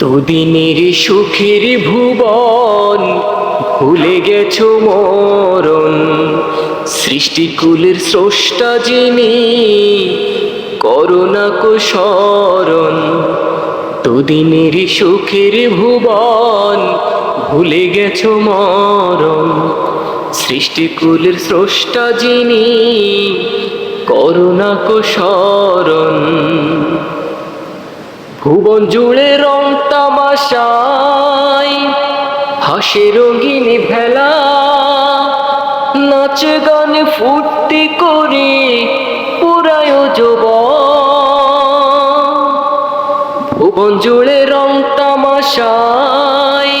দুদিনের সুখের ভুবন, ভুলে গেছো মরণ। সৃষ্টিকুলের স্রষ্টা যিনি করোনা স্মরণ দুদিনের সুখের ভুবন, ভুলে গেছো মরণ। সৃষ্টিকুলের স্রষ্টা যিনি, করুণা স্মরণ হাসে রঙিনী ভেলা নাচ গানে ফুর্তি করে, পুরায় যুব ভুবন জুড়ে রং তামাশাই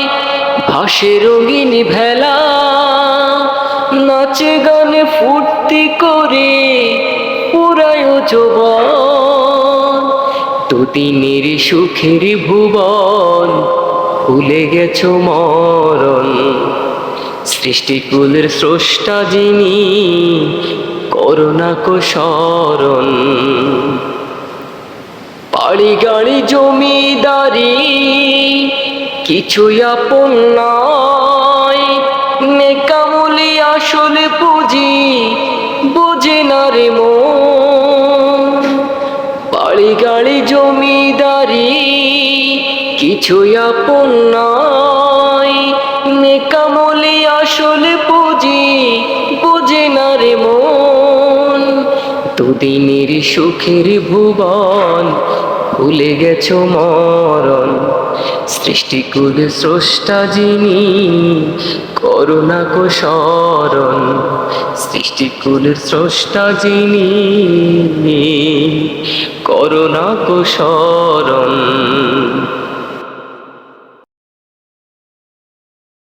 হাসে রঙিনী ভেলা নাচ গানে ফুর্তি করে, পুরায় যুবন দুদিনের সুখের ভুবন ভুলে গেছো মরণ। সৃষ্টিকুলের স্রষ্টা যিনি, করুণা স্মরণ বাড়ি গাড়ি জমিদারি কিছুই আপন নয়। আসলে পুঁজি বুঝে না রে মন। বাড়ি গাড়ি জমিদারি কিছুই আপন নয়। নেকামলি আসলে পুঁজি বুঝে না রে মন। দুদিনের সুখের ভুবন ভুলে গেছো মরণ। সৃষ্টিকুল স্রষ্টা যিনি, করুণা স্মরণ সৃষ্টিকুলের স্রষ্টা যিনি, করুণা স্মরণ